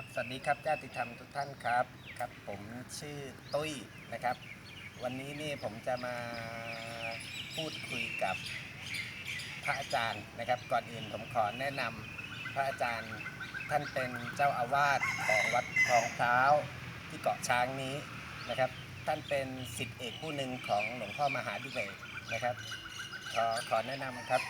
ครับสวัสดีครับญาติธรรมทุกท่านครับครับ ผมชื่อตุ้ยนะครับ วันนี้นี่ผมจะมาพูดคุยกับพระอาจารย์นะครับ ก่อนอื่นผมขอแนะนำพระอาจารย์ท่านเป็นเจ้าอาวาสของวัดคลองพร้าที่เกาะช้างนี้นะครับ ท่านเป็นสิทธิเอกผู้หนึ่งของหลวงพ่อมหาดิเรกนะครับขอขอแนะนำครับ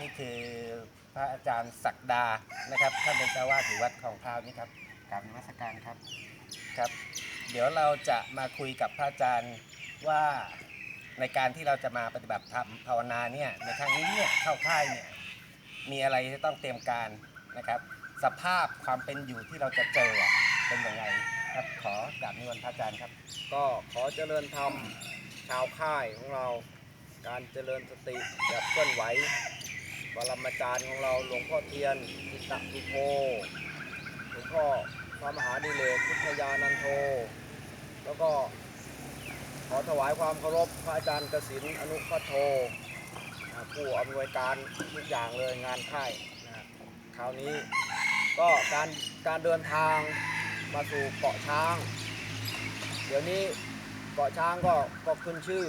นี่คือพระอาจารย์ศักดานะครับท่านเป็นเจ้าวาดอยู่วัดคลองพร้าวนี่ครับกราบนมัสการครับครับ เดี๋ยวเราจะมาคุยกับพระอาจารย์ว่าในการที่เราจะมาปฏิบัติธรรมภาวนาเนี่ยในครั้งนี้เนี่ยเข้าค่ายเนี่ยมีอะไรที่ต้องเตรียมการนะครับ สภาพความเป็นอยู่ที่เราจะเจออะเป็นยังไงครับขอกราบนิมนต์พระอาจารย์ครับ ก็ขอเจริญธรรมชาวค่ายของเรา การเจริญสติแบบเคลื่อนไหว บรมาจารย์ของเราหลวงพ่อเทียนทิตะสุโภหลวงพ่อพระมหาดิเลกพุทธยานันโท แล้วก็ขอถวายความเคารพพระอาจารย์กสินอนุพัทโทผู้อำนวยการทุกอย่างเลยงานค่ายนะคราวนี้ก็การการเดินทางมาสู่เกาะช้าง เดี๋ยวนี้เกาะช้างก็ก็ขึ้นชื่อ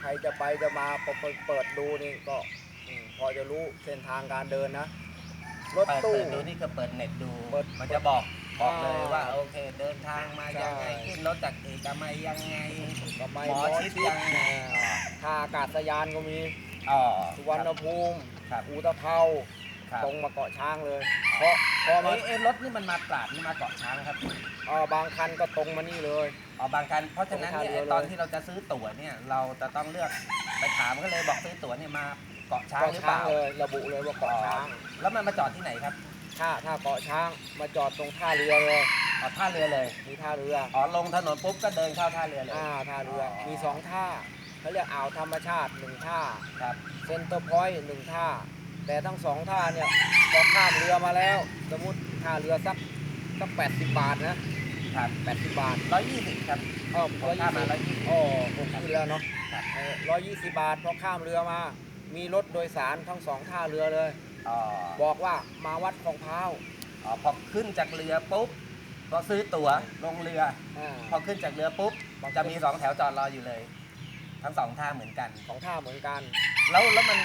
ใครจะไปจะมาเปิดเปิดดูนี่ก็ อืมพอจะรู้เส้นทางการเดินนะ รถเปิดตู้ เปิดดูนี่คือเปิดเน็ตดู เปิดมันจะบอกบอกเลยอ่าว่าโอเค เดินทางมายังไงใช่ขึ้นรถจากเอกมัยยังไงก็ไม่หมอหมอชิดชิดยังไงอ่าท่าอากาศยานก็มีอ๋อสุวรรณภูมิครับอูตะเภาครับตรงมาเกาะช้างเลย เพราะพอมาเอ้ยเอ้ยรถนี่มันมาตราดนี่มาเกาะช้างครับเอ่อบางคันก็ตรงมานี่เลย อ๋อบางการเพราะฉะนั้นเนี่ยตรงท่าเรือไอ้ตอนเลยที่เราจะซื้อตั๋วเนี่ยเราจะต้องเลือกไปถามก็เลยบอกซื้อตั๋วเนี่ยมา เกาะช้างเกาะหรือเปช้างล่าเลยระบุเลยว่าเกาะช้างแล้วมันมาจอดที่ไหนครับถ้าถ้าเกาะช้างมาจอดตรงท่าเรือเลยอ๋อท่าเรือเลยมีท่าเรืออ๋อลงถนนปุ๊บก็เดินเข้าท่าเรือเลย อ่าท่าเรือออ มีสองท่าเขาเรียกอ่าวธรรมชาติหนึ่งท่าครับเซ็นเตอร์พอยต์หนึ่งท่า แต่ทั้งสองท่าเนี่ยพอข้ามเรือมาแล้ว สมมติท่าเรือสักสักแปดสิบบาทนะครับแปดสิบบาทร้อยยี่สิบครับเออผมร้อยข้ายี่มมาสิบร้อยยี่สิบโอ้ผมขึ้นแล้วเนาะครับ ร้อยยี่สิบบาทพอข้ามเรือมา มีรถโดยสารทั้งสองท่าเรือเลย อ๋อบอกว่ามาวัดคลองพร้าวอ๋อพอขึ้นจากเรือปุ๊บก็ซื้อตั๋วลงเรือ อ่า พอขึ้นจากเรือปุ๊บจะมีสองแถวจอดรออยู่เลย ทั้งสองท่าเหมือนกัน สองท่าเหมือนกัน แล้วแล้วมัน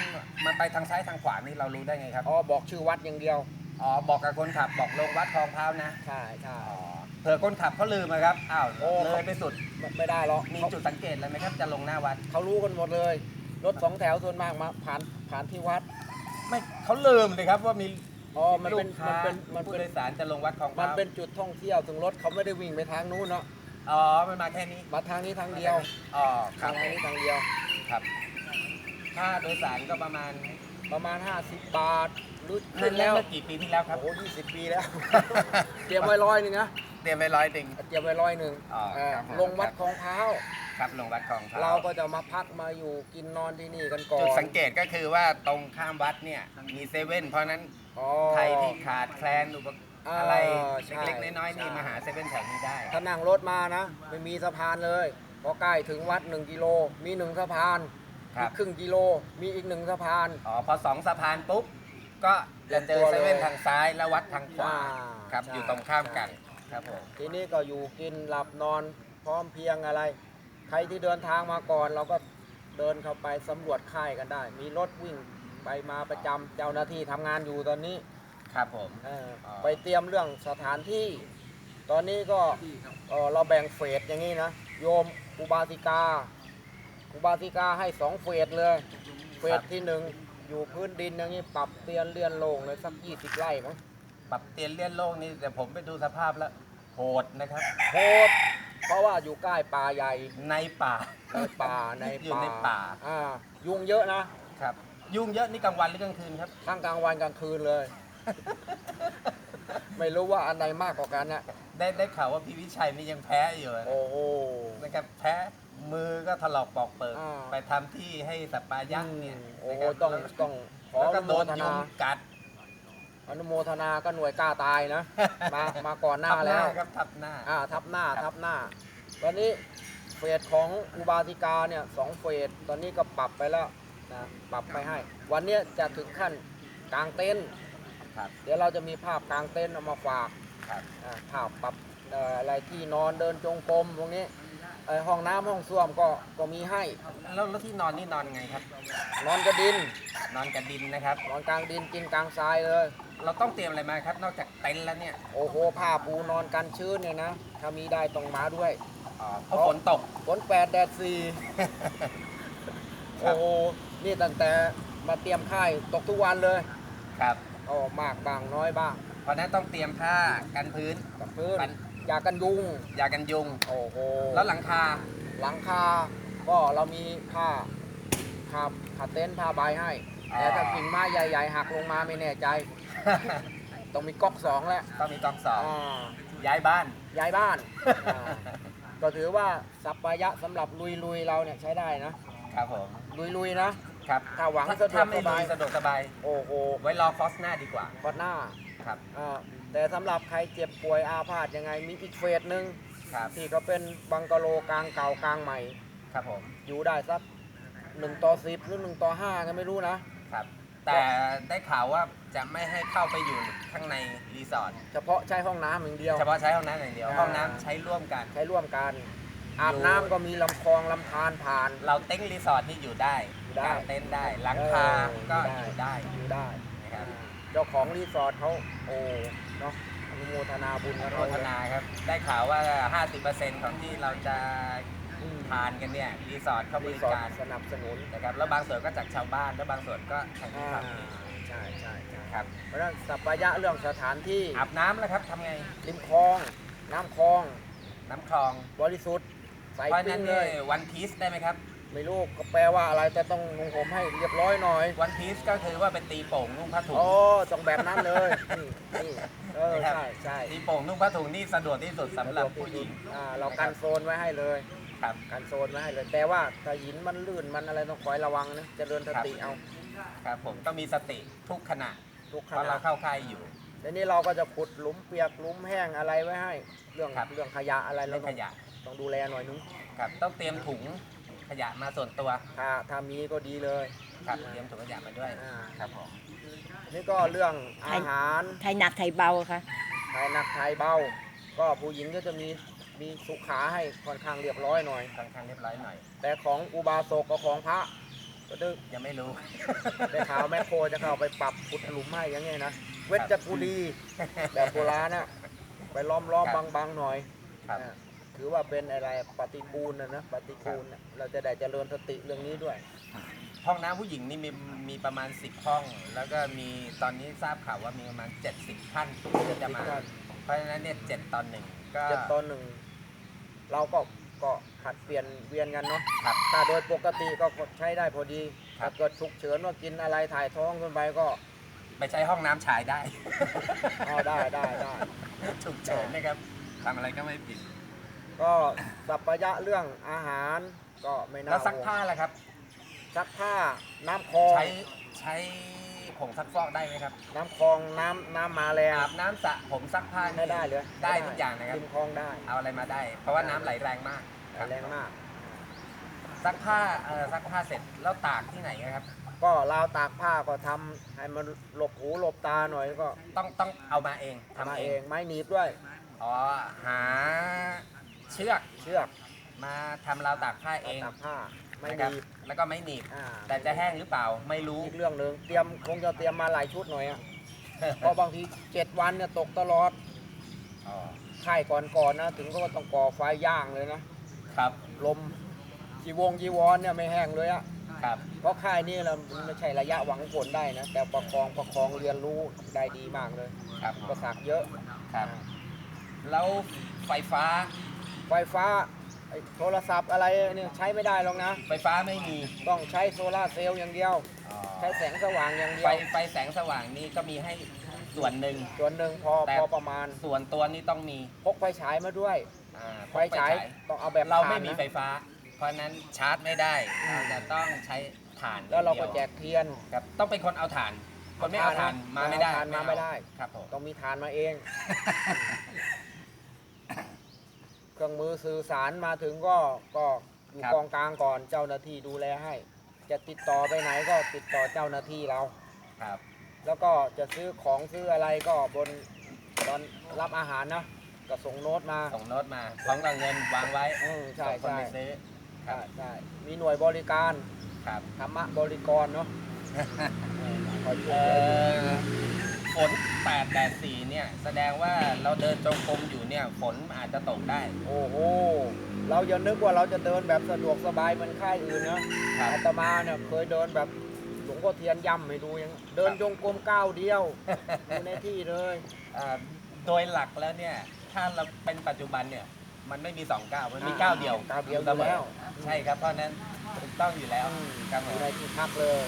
มันไปทางซ้ายทางขวานี่เรารู้ได้ไงครับอ๋อบอกชื่อวัดอย่างเดียว อ๋อบอกกับคนขับบอกลงวัดคลองพร้าวนะใช่ใช่ อ๋อเผื่อคนขับเขาลืมนะครับอ้าวโอ้ เลยไปสุดไม่ไม่ได้หรอกมีเขาจุดสังเกตอะไรไหมครับ จะลงหน้าวัดเขารู้กันหมดเลย รถสองแถวส่วนมากมาผ่านผ่านที่วัด ไม่เขาลืมเลยครับว่ามีอ๋อมันเป็นลูกค้ามันเป็นมันผู้เป็น โดยสารจะลงวัดคลองพมันร้าวเป็นจุดท่องเที่ยวถึงรถเขาไม่ได้วิ่งไปทางนู้นเนาะอ๋อมันมาแค่นี้มาทางนี้ทางเดียวอ๋อคทารับงนี้ทางเดียว ครับ ค่าโดยสารก็ประมาณ ประมาณ 50 บาทหรือขึ้ขึ้นนแล้แล้ววเมื่อกี่ปีที่แล้วครับโอ้โห20ปีแล้ว เตรียมไว้ร้อยหนึ่งนะเตรียมไว้ร้อยหนึ่ง เตรียมไว้ร้อยหนึ่งอ๋อเออครับผม ลงวัดคลองเท้า ครับลงวัดคลองพร้าวเราก็จะมาพักมาอยู่กินนอนที่นี่กันก่อนจุดสังเกตก็คือว่าตรงข้ามวัดเนี่ยมีเซเว่นเพราะฉะนั้นอ๋อ ใครที่ขาดแคลนอุปกรณ์อ่าอะไรใช่เล็กๆน้อยๆนี่ใช่ มาหาเซเว่นแถวนี้ได้ ถ้านั่งรถมานะ ไม่มีสะพานเลยพอใกล้ถึงวัด 1 กิโล มีหนึ่งสะพาน ครัอีบกครึ่งกิโล มีอีกหนึ่งสะพาน อ๋อพอสองสะพานปุ๊บก็จะเจอเซเว่นทางซ้ายและวัดทางขวาอ่าครับ ใช่ อยู่ตรงข้ามกันครับผมทีนี้ก็อยู่กินหลับนอนพร้อมเพรียงอะไร ใครที่เดินทางมาก่อน เราก็เดินเข้าไปสำรวจค่ายกันได้ มีรถวิ่งไปมาประจำเจ้าหน้าที่ทำงานอยู่ตอนนี้ครับผม เอออ๋อ ไปเตรียมเรื่องสถานที่ ตอนนี้ก็เอ่อเราแบ่งเฟสอย่างนี้นะ โยมอุบาสิกา อุบาสิกาให้สองเฟสเลย เฟสที่หนึ่งอยู่พื้นดินอย่างนี้ปรับเตียนเลื่อนโลงเลยสักยี่สิบไร่มั้งปรับเตียนเลี่ยนโลกนี่แต่ผมไปดูสภาพแล้วโหดนะครับ โหดเพราะว่าอยู่ใกล้ป่าใหญ่ในป่า ในป่าในอยู่ป่าในป่า อ่ายุงเยอะนะครับ ยุ่งเยอะนี่กลางวันหรือกลางคืนครับ ทั้งกลางวันกลางคืนเลย ไม่รู้ว่าอันไหนมากกว่ากันนะได้ได้ข่าวว่าพี่วิชัยนี่ยังแพ้อยู่โอ้โหนะครับแพ้ มือก็ถลอกปอกเปิกอ่า ไปทำที่ให้สัตว์ปลายักษ์เนี่ยโอ้นะโหครับต้องต้องขอแล้วอก็นุโดโมนทยุนางกัดอนุโมทนาก็หน่วยกล้าตายนะ มามาก่อนหน้าทับหแล้น้าวครับทับหน้า อ่าทับหน้าครับทับหน้า วันนี้เฟสของอุบาสิกาเนี่ยสองเฟสตอนนี้ก็ปรับไปแล้วนะปรับไปให้ วันเนี้ยจะถึงขั้นกลางเต็นท์ครับ เดี๋ยวเราจะมีภาพกลางเต็นท์เอามาฝากคครับ อ่าถ้าปรับเอ่ออะไรที่นอนเดินจงกรมตรงนี้ เอ่อห้องน้ำห้องส้วมก็ก็มีให้ แล้วแล้วที่นอนนี่นอนไงครับ นอนกระดิน นอนกับดินนะครับ นอนกลางดินกินกลางทรายเลย เราต้องเตรียมอะไรมาครับ นอกจากเต็นท์แล้วเนี่ยโอ้โหผ้าปูนอนกันชื้นเนี่ยนะ ถ้ามีได้ต้องมาด้วยอ๋อเพราะฝนตก ฝนแปดแดดสี่ ครับโอ้โห นี่ตั้งแต่มาเตรียมค่ายตกทุกวันเลยครับโอ้มากบ้างน้อยบ้างเพราะฉะนั้นต้องเตรียมผ้ากันพื้นกับพื้นกัน ยากันยุง ยากันยุง โอ้โห แล้วหลังคา หลังคา ก็เรามีผ้าผ้าผ้าเต็นท์ผ้าใบให้อ๋อแต่ถ้ากิ่งไม้ใหญ่ๆหักลงมาไม่แน่ใจ ต้องมีก๊อกสองแล้วต้องมีกองสองอ่าย้ายบ้าน ย้ายบ้านอ่าก็ถือว่าสัปปายะสำหรับลุยๆเราเนี่ยใช้ได้นะ ครับผม ลุยๆนะ ครับถ้าหวังถ้สะดวกถ้าไม่สบาย ลุสะดวกสบาย โอ้โหไว้รอคอสหน้าดีกว่า กอดหน้า ครับ อ่าแต่สำหรับใครเจ็บป่วยอาพาธยังไงมีอีกเฟสหนึ่งครับ ที่ก็เป็นบังกะโลกลางเก่ากลางใหม่ ครับผม อยู่ได้สักหนึ่งต่อสิบหรือหนึ่งต่อห้าก็ไม่รู้นะ ครับ แต่ได้ข่าวว่าจะไม่ให้เข้าไปอยู่ข้างในรีสอร์ท เฉพาะใช้ห้องน้ำอย่างเดียว เฉพาะใช้ห้องน้ำอย่างเดียว อ่า ห้องน้ำใช้ร่วมกัน ใช้ร่วมกัน อาบน้ำก็มีลำคลองลำธารผ่าน เราเต็นท์รีสอร์ทนี่อยู่ได้อยู่ได้ กางเต็นท์ได้หลังคาเออก็ออยู่ยู่ได้ได้อยู่ได้นะครับ เจ้าของรีสอร์ทเขาโอ้เนาะอนุโมทนาบุญกับโฆเขาษณาครับ ได้ข่าวว่า 50%ของที่เราจะอืมทานกันเนี่ยรีสอร์ทเข้าบรีริสอร์การทสนับสนุนนะครับแล้วบางส่วนก็จากชาวบ้านแล้วบางส่วนก็ทางที่อ่าทำเองใช่ใช่ใช่ครับเพราะฉะนั้นสัปปายะเรื่องสถานที่อาบน้ำแล้วครับทำไงริมคลอง น้ำคลองน้ำคลองบริสุทธิ์ใส่เพราะฉะปิ้นั้งนเลนี่ยวันพีซได้ไหมครับ ไม่รู้ก็แปลว่าอะไรแต่ต้องลงผมให้เรียบร้อยหน่อย วันพีซก็คือว่าเป็นตีโป่งนุ่งผ้าถุง โอ้ต้องแบบนั้นเลยนี่นี่เออนะครับใช่ใช่ตีโป่งนุ่งผ้าถุงนี่สะดวกที่สุดสำหรับผู้หญิงอ่าเรากันโซนไว้ให้เลยครับกันโซนไว้ให้เลย แต่ว่าถ้าหินมันลื่นมันอะไรต้องคอยระวังนะเจริญสติเอาครับผมต้องมีสติทุกขณะทุกเพขราะณะเราเข้าค่ายอยู่ทีนี้เราก็จะขุดหลุมเปียกหลุมแห้งอะไรไว้ให้ เรื่องครับเรื่องขยะอะไรเราเรื่องต้ของยะต้องดูแลหน่อยนึงครับต้องเตรียมถุง ขยะมาส่วนตัวถ้าถ้ามีก็ดีเลยครับเตรียมถุงขยะมาด้วยอ่าครับผมนี่ก็เรื่องอาหารไทยหนักไทยเบาค่ะไทยหนักไทยเบา ก็ผู้หญิงก็จะมีมีสุขาให้ค่อนข้างเรียบร้อยหน่อย ค่อนข้างเรียบร้อยหน่อย แต่ของอุบาสกกับของพระก็ดึกยังไม่รู้ได้ข่าวแม่โคจะเข้าไปปรับขุดหลุมให้อยังไงนะเวชกุลีแบบโบราณน่ะไปล้อมล้อมครับบางๆหน่อยครับอ่า ถือว่าเป็นอะไรปฏิกูลนะนะปฏิกูลน่ะเราจะได้เจริญสติเรื่องนี้ด้วย ห้องน้ำผู้หญิงนี่มีมีประมาณ 10 ห้อง แล้วก็มีตอนนี้ทราบข่าวว่ามีประมาณ 70ท่านที่จะมา70ท่าน เพราะฉะนั้นเนี่ยเจ็ดตอนหนึ่งก็เจ็ดตอนหนึ่งเราก็ก็ผัดเปลี่ยนเวียนกันเนาะครับ ถ้าโดยปกติก็ใช้ได้พอดีครัถ้าบ เกิดฉุกเฉินว่ากินอะไรถ่ายท้องขึ้นไปก็ไปใช้ห้องน้ำชายได้เอาได้ได้ได้ ฉุกเฉินนะครับทำอะไรก็ไม่ผิด ก็สัพพยะเรื่องอาหารก็ไม่น่าแล้วซักห่วงผ้าล่ะครับ ซักผ้าน้ำคลองใช้ใช้ผงซักฟอกได้ไหมครับน้ำคลองน้ำน้ำมาแรงอาบน้ำสระผมซักผ้าใช้ได้เลยได้ทุกอย่างนะครับริมคลองได้เอาอะไรมาได้ เพราะว่าน้ำไหลแรงมากคบแรงมาก ซักผ้าเออซักผ้าเสร็จแล้วตากที่ไหนครับ ก็ราวตากผ้าก็ทำให้มันหลบหูหลบตาหน่อยก็ต้องต้องเอามาเองทำทำมาเอเองงไม้หนีบด้วย อ๋อหา เชือกเชือกมาทำราวตากผ้าเองตากผ้าไม้นะหครับนีบแล้วก็ไม่หนีบ อ่าแต่จะแห้งหรือเปล่าไม่รู้ อีกเรื่องหนึ่งเตรียมคงจะเตรียมมาหลายชุดหน่อยอะเพราะบางทีเจ็ดวันเนี่ยตกตลอดอ๋อค่ายก่อนๆนะ ถึงก็ต้องก่อไฟย่างเลยนะครับลมจีวงจีวรเนี่ยไม่แห้งเลยอะครับเพราะค่ายนี่เราไม่ใช่ระยะหวังผลได้นะ แต่ประคองประคองเรียนรู้ได้ดีมากเลยครับอุประสรรคเยอะครับ แล้วไฟฟ้า ไฟฟ้าไอ้โทรศัพท์อะไรเนี่ยใช้ไม่ได้หรอกนะ ไฟฟ้าไม่มีต้องใช้โซลาร์เซลล์อย่างเดียวอ๋อใช้แสงสว่างอย่างเดีไฟยวไฟแสงสว่างนี่ก็มีให้ส่วนหนึ่ง ส่วนหนึ่งพอแต่ พอประมาณ ส่วนตัวนี่ต้องมีพกไฟฉายมาด้วย อ่าไฟฉายต้องเอาแบบเราไม่ถ่นมีนะไฟฟ้า เพราะฉะนั้นชาร์จไม่ได้อืมเราจะต้องใช้ถ่านแล้วเราก็อย่งแจดียกเทียน ครับต้องเป็นคนเอาถ่าน คนไม่เอาถ่านมาไม่ได้เอาถ่านมาไม่ได้ ครับผม ต้องมีฐานมาเอง เครื่องมือสื่อสารมาถึงก็ก็อยู่กองกลางก่อนเจ้าหน้าที่ดูแลให้ จะติดต่อไปไหนก็ติดต่อเจ้าหน้าที่เรา ครับ แล้วก็จะซื้อของซื้ออะไรก็บนบตอนรับอาหารนะก็ส่งโน้ตมา ส่งโน้ตมาพร้อมกับเงินวางไว้อืมใช่ส่งคนใช่ไปซื้อ ครัใช่บ ใช่มีหน่วยบริการครับ ธรรมะบริกรเนาะเออคอยช่วเอ่ยเหลืออ ฝนแปดแดดสี่เนี่ย แสดงว่าเราเดินจงกรมอยู่เนี่ยฝนอาจจะตกได้ โอ้โห เราอย่านึกว่าเราจะเดินแบบสะดวกสบายเหมือนค่ายอื่นนะครับอาตมาเนี่ยเคยเดินแบบหลวงพ่อเทียนย่ำให้ดูยังเดินครับจงกรมก้าวเดียวอยู่ในที่เลยเอ่อโดยหลักแล้วเนี่ย ถ้าเราเป็นปัจจุบันเนี่ย มันไม่มีสองก้าวมันมีก้าวเดียวก้าวเดียวเสมแล้อวใช่ครับเพราะฉะนั้นถูกต้องอยู่แล้วอืมครับผอยู่มในที่พักเลย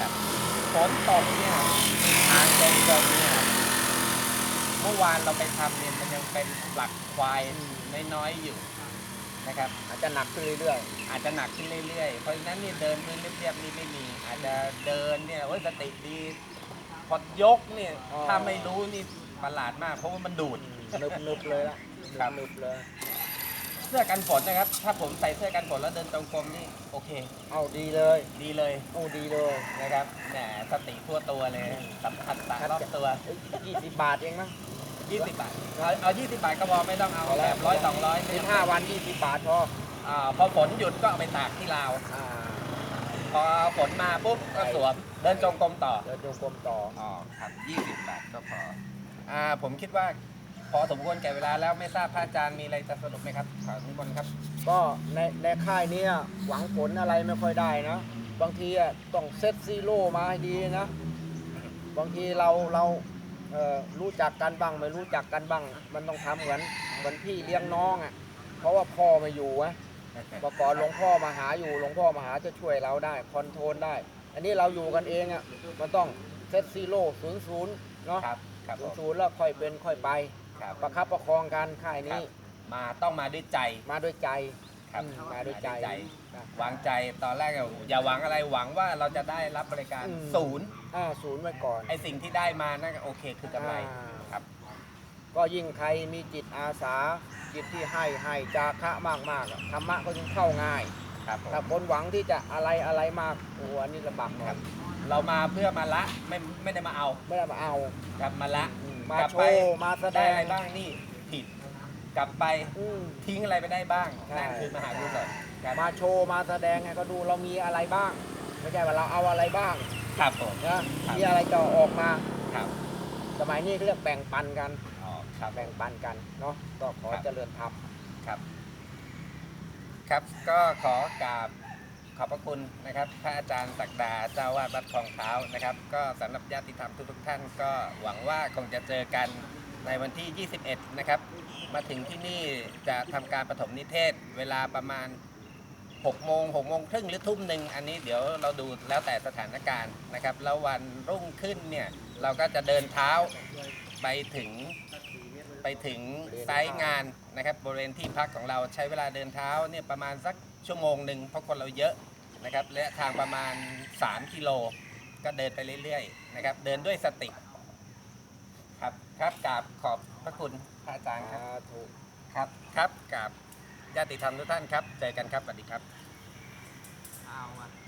ครับฝนตกเนี่ยทางจงกรมเนี่ยเมื่อวานเราไปทำเนี่ยมันยังเป็นหลักควายน้อยๆอยู่นะครับอาจจะหนักขึ้นเรื่อยอาจจะหนักขึ้นเรื่อยๆ เพราะฉะนั้นนี่เดินพื้นเรียบๆนี่ไม่มี อาจจะเดินเนี่ยโอ้ยสติดีพอยกเนี่ยถ้าไม่รู้นี่ประหลาดมาก เพราะว่ามันดูดๆนึบนึบๆเลยละครับ นึบๆเลย เสื้อกันฝนนะครับ ถ้าผมใส่เสื้อกันฝนแล้วเดินจงกรมนี่โอเค เอาดีเลยดีเลยเอาดีเลยนะครับแหมสติทั่วตัวเลยสัมผัสตารอบตัว ยี่สิบบาทเองมั้ง20 บาท เอาเอา 20 บาทก็พอไม่ต้องเอาพอแล้แบวบร้อยสองร้อยสิบห้าวันยี่สิบบาทพออ่าพอฝนหยุดก็เอาไปตากที่ลาว อ่าพอฝนมาปุ๊บก็สวมเดินจงกรมต่อเดินจงกรมต่ออ๋อครับ 20 บาทก็พออ่าผมคิดว่า พอสมควรแก่เวลาแล้วไม่ทราบพระอาจารย์มีอะไรจะสรุปไหมครับขอนิมนต์ครับ ก็ในในค่ายเนี้ยหวังผลอะไรไม่ค่อยได้นะ บางทีอะต้องเซตซีโร่มาให้ดีนะ บางทีเราเราเอ่อรู้จักกันบ้างไม่รู้จักกันบ้าง มันต้องทำเหมือนเหมือนพี่เลี้ยงน้องอะเพราะว่าพ่อไมาอยู่อะเมื่อก่อนหลวงพ่อมาหาอยู่หลวงพ่อมาหาจะช่วยเราได้คอนโทรลได้ อันนี้เราอยู่กันเองอะมันต้องเซตซีโร่ศูนย์ศูนย์เนาะครับครับผศูนมย์ศูนย์แล้วค่อยเป็นค่อยไป ครับ ประคับประคองกันค่ายนี้มาต้องมาด้วยใจมาด้วยใจครับอืมมาด้วยใจนะวางใจตอนแรกอะอย่าหวังอะไรหวังว่าเราจะได้รับบริการอืม ศูนย์อ่าศูนย์ไว้ก่อนไอสิ่งที่ได้มานั่นก็โอเคคือกำไรอ่าครับ ก็ยิ่งใครมีจิตอาสา จิตที่ให้ให้จาคะมากมากๆอะธรรมะก็ยิ่งเข้าง่ายครับผมถ้าคนหวังที่จะอะไรอะไรมากโอ้โหอันนี้ลำบากหน่อยเรามาเพื่อมาละไม่ไม่ได้มาเอาไม่ได้มาเอา ครับมาละ อื มมากลับโชไปว์ มาแสดได้ง อะไรบ้างนี่ผิด กลับไปอืม ทิ้งอะไรไปได้บ้างใช่ นั่นคือมหากุศลครับมาโชว์ มาแสดงให้เขาดูเรามีอะไรบ้าง ไม่ใช่ว่าเราเอาอะไรบ้างครับผม นะมีอะไรจะออกมา ครับสมัยนี้เขาเรียกแบ่งปันกัน อ๋อครับ แบ่งปันกันเนาะ ก็ขอครับ เจริญธรรม ครับ ครับ ก็ขอกราบ ขอบพระคุณนะครับ พระอาจารย์ศักดาเจ้าวาดวัดคลองเท้านะครับ ก็สำหรับญาติธรรมทุกๆท่าน ก็หวังว่าคงจะเจอกันในวันที่ 21 นะครับ มาถึงที่นี่จะทำการปฐมนิเทศ เวลาประมาณ6โมง6โมงครึ่งหรือทุ่มหนึ่งอันนี้เดี๋ยวเราดูแล้วแต่สถานการณ์นะครับ แล้ววันรุ่งขึ้นเนี่ยเราก็จะเดินเท้าไปถึงไปถึงไซต์งานนะครับบริเวณที่พักของเราใช้เวลาเดินเท้าเนี่ยประมาณสัก ชั่วโมงหนึ่งเพราะคนเราเยอะนะครับและทางประมาณ 3 กิโล ก็เดินไปเรื่อยๆนะครับ เดินด้วยสติ ครับครับกราบขอบพระคุณพระอาจารย์ครับสาธุครับครับกับญาติธรรมทุกท่านครับเจอกันครับสวัสดีครับ